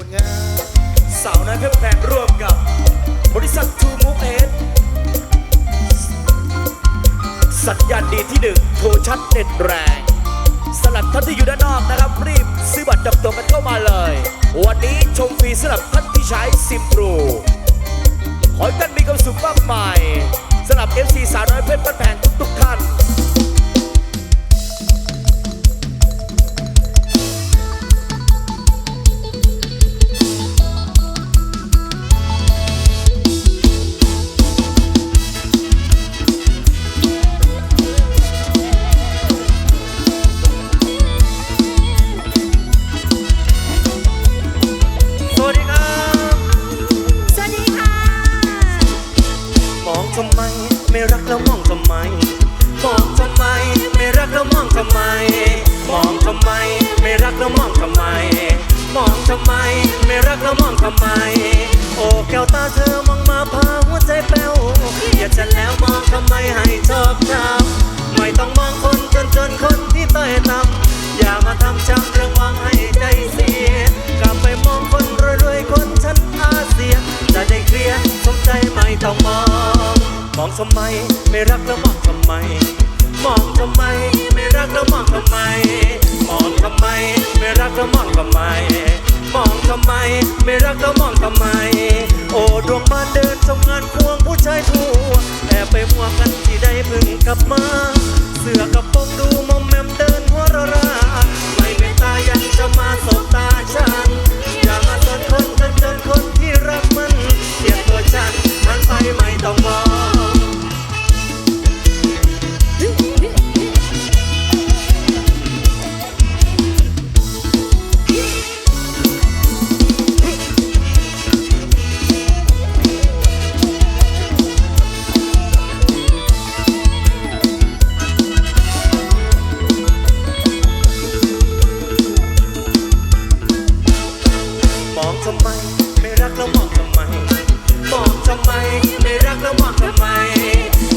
คุณงามสาวน้อยเพชรแพงร่วมกับบริษัททูมูเอสสัญญาณดีที่หนึ่งโทรชัดเน็ตแรงสำหรับท่านที่อยู่ด้านนอกนะครับ รีบซื้อบัตรจับตัวกันเข้ามาเลย วันนี้ชมฟรีสำหรับท่านที่ใช้ซิมทรูขอให้ท่านมีความสุขมากมายสำหรับ FC สาวน้อยเพชรบ้านแพงทุกๆท่าน ไม่รักแล้วมองทำไม มองทำไม ไม่รักแล้วมองทำไม มองทำไม ไม่รักแล้วมองทำไม มองทำไม ไม่รักแล้วมองทำไม โอ้แก้วตาเธอมองมาพาหัวใจแป้วอยากจะแล้วมองทำไมให้ชอบช้ำไม่ต้องมองคนจนจนคนที่ต้อยต่ำอย่ามาทำช้ำระวังให้ใจเสียกลับไปมองคนรวยๆคนชั้นอาเซียนจะได้เคลียร์สมใจไม่ต้องมอง มองทำไมไม่รักแล้วมองทำไม มองทำไมไม่รักแล้วมองทำไม มองทำไมไม่รักแล้วมองทำไม มองทำไมไม่รักแล้วมองทำไม โอ้ดวงบ้านเดินทำงานควงผู้ชายทั่วแอบไปมัวกันที่ได้พึ่งกลับมา เสื้อกับโปรงดูมอมแมมเดินหัวระราไม่เป็นตายังจะมาสบตาฉัน ทำไม ไม่รักแล้วมองทำไมมองทำไม ไม่รักแล้วมองทำไม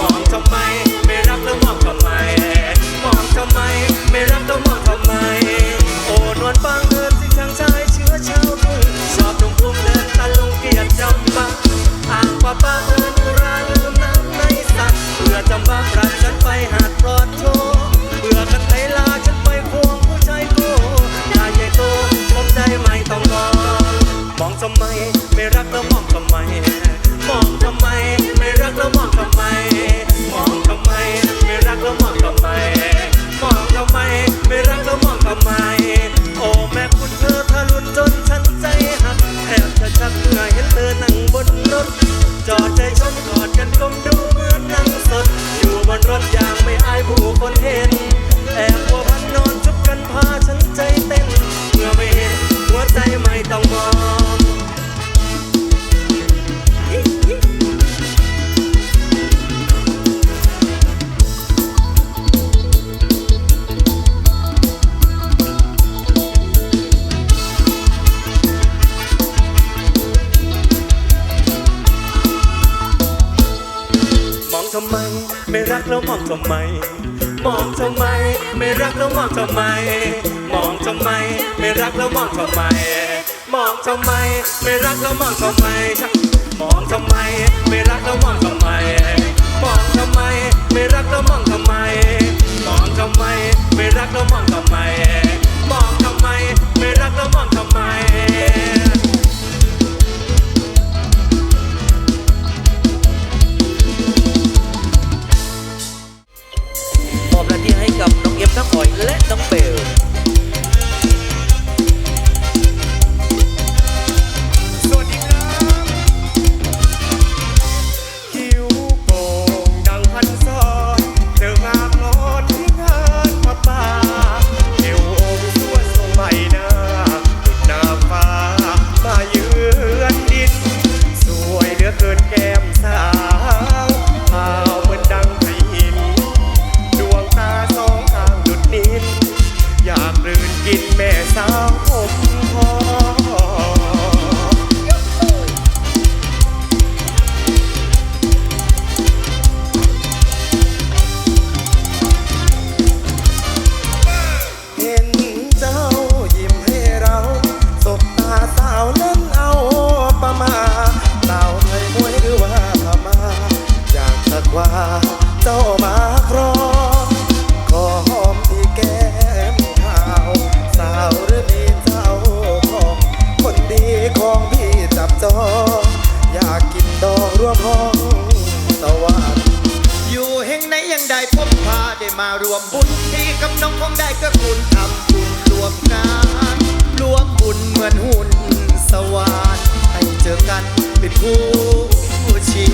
มองทำไม ไม่รักแล้วมองทำไมมองทำไม ไม่รักแล้วมอง มองทำไมมองทำไม ไม่รักแล้วมองทำไม องทำไม มองทำไม ไม่รักแล้วมองทำไม มองทำไม ไม่รักแล้วมองทำไม มองทำไม ไม่รักแล้วมองทำไม มองทำไม ไม่รักแล้วมองทำไม มองทำไม ไม่รักแล้วมองทำไมมอบหน้าที่ให้กับน้องเอ็มทั้งหอยและน้องเบล มารวมบุญที่กับน้องคงได้ก็คุณทำบุญรวมงานรวมบุญเหมือนหุ่นสวรรค์ให้เจอกันเป็นผู้ชี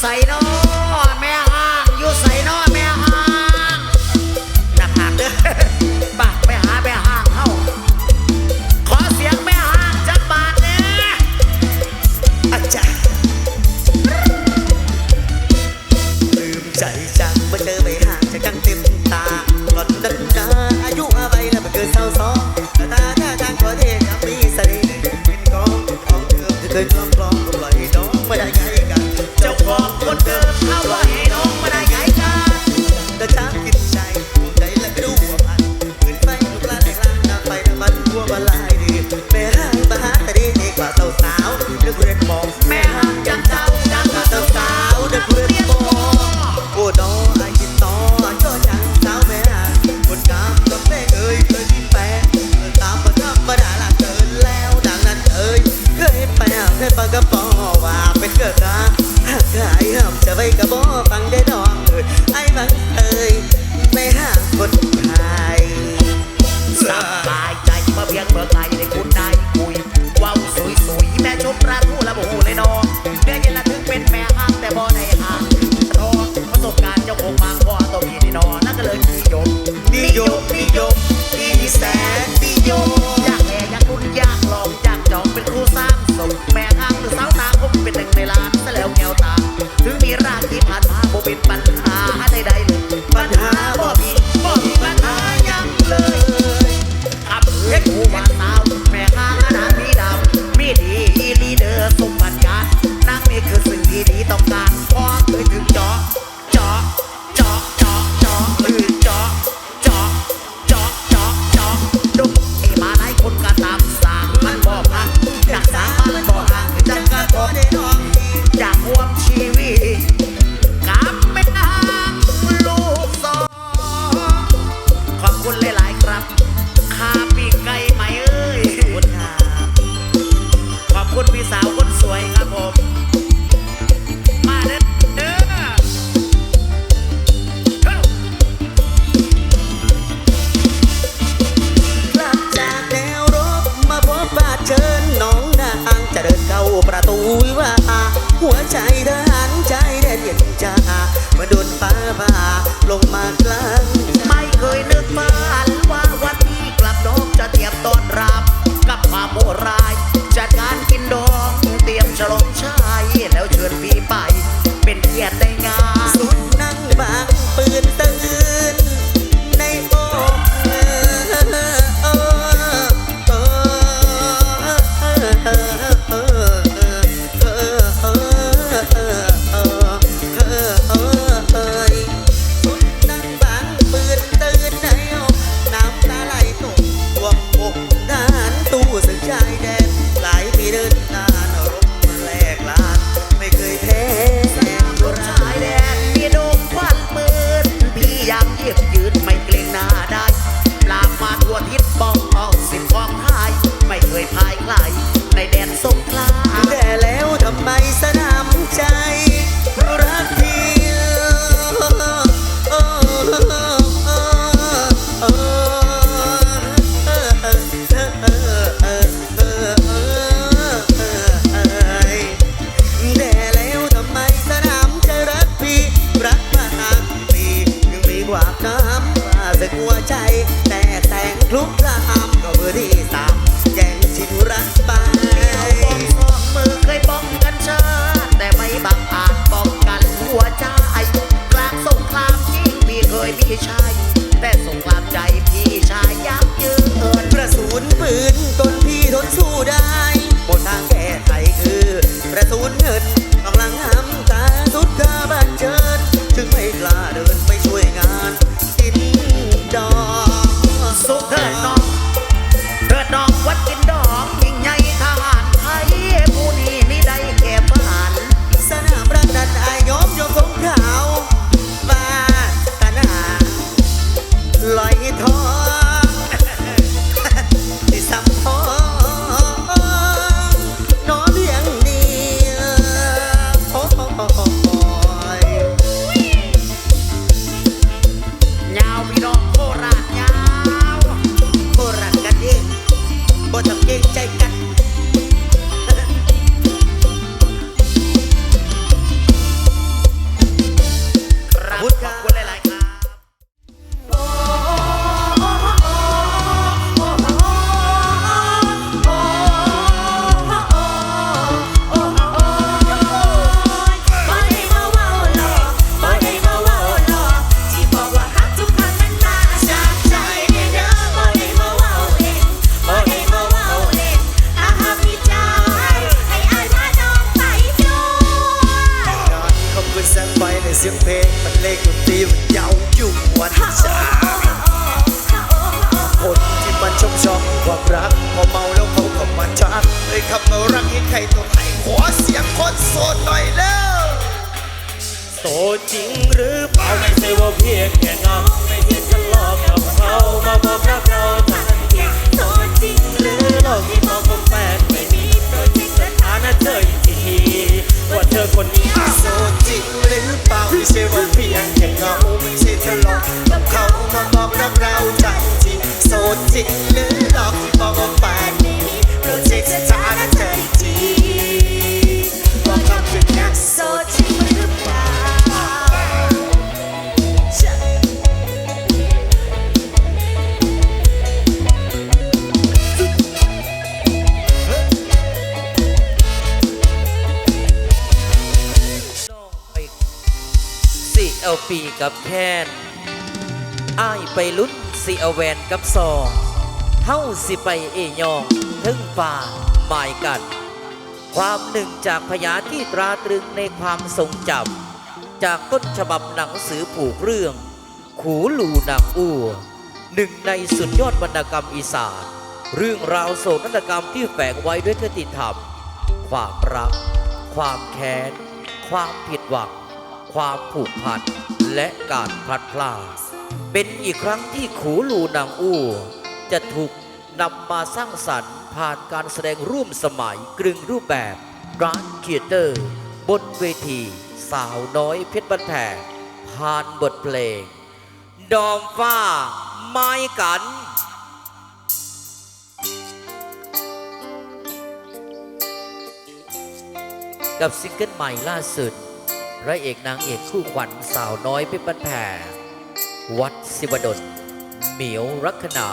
ใส่นอแม่ห้างอยู่ใส่นอ นอ้ายไปลุ้นสิเอาแวนกับซองเฮาสิไปเอยองถึงป่าหมายกัน ความหนึ่งจากพยาที่ตราตรึงในความทรงจำจากต้นฉบับหนังสือผูกเรื่อง ขูลูนางอ้วหนึ่งในสุดยอดวรรณกรรมอีสานเรื่องราวโศกนาฏกรรมที่แฝงไว้ด้วยคติธรรม ความรัก ความแค้น ความผิดหวัง ความผูกพันและการพลัดพรากเป็นอีกครั้งที่ขูลูนางอู้ จะถูกนำมาสร้างสรรค์ผ่านการแสดงร่วมสมัยกรึงรูปแบบร้านเคียเตอร์ บนเวที สาวน้อยเพชรบันแพงผ่านบทเพลง ดอมฟ้า ไม้กันกับซิงเกิลใหม่ล่าสุด พระเอกนางเอกคู่ขวัญสาวน้อยเพชรบันแพงวัดศิวดลเหมียวรักนา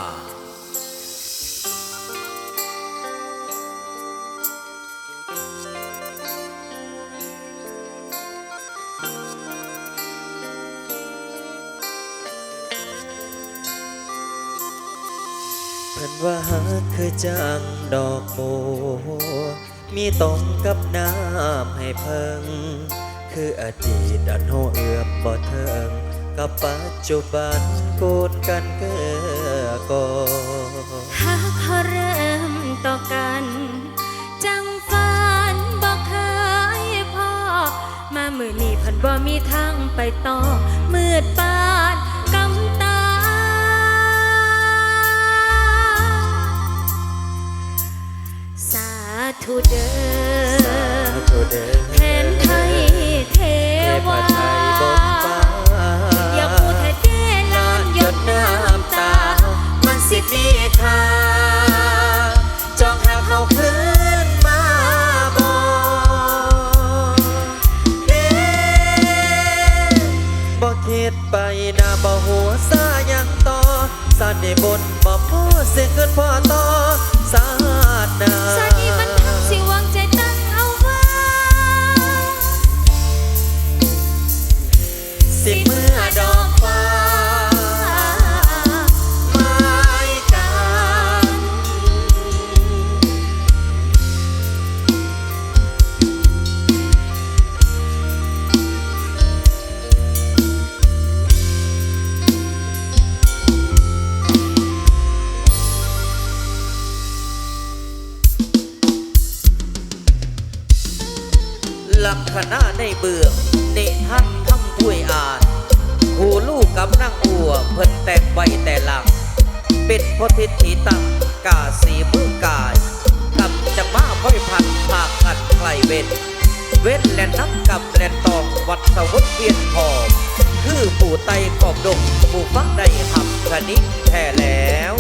เพิ่นว่าหาคือจังดอกโมมีตรงกับน้ำให้เพิง คืออดีตอันโหเอือมบ่เทิงกับปัจจุบันโกนกันเกือก่อหากเขาเริ่มต่อกัน จังฝันบอกเคยพอ มามือนี้พันบ่มีทางไปต่อ มืดปานกำตา สาธุเด้ส บทบ่พอเสียเกินพ่อต ค่อยพันภากขัดไกลเว้นเว้นและนับกับแลนตองวัดสวุฒเวียนทอมคือปู่ไตกอบดงปู่ฟักได้หับคณิกแท้แล้ว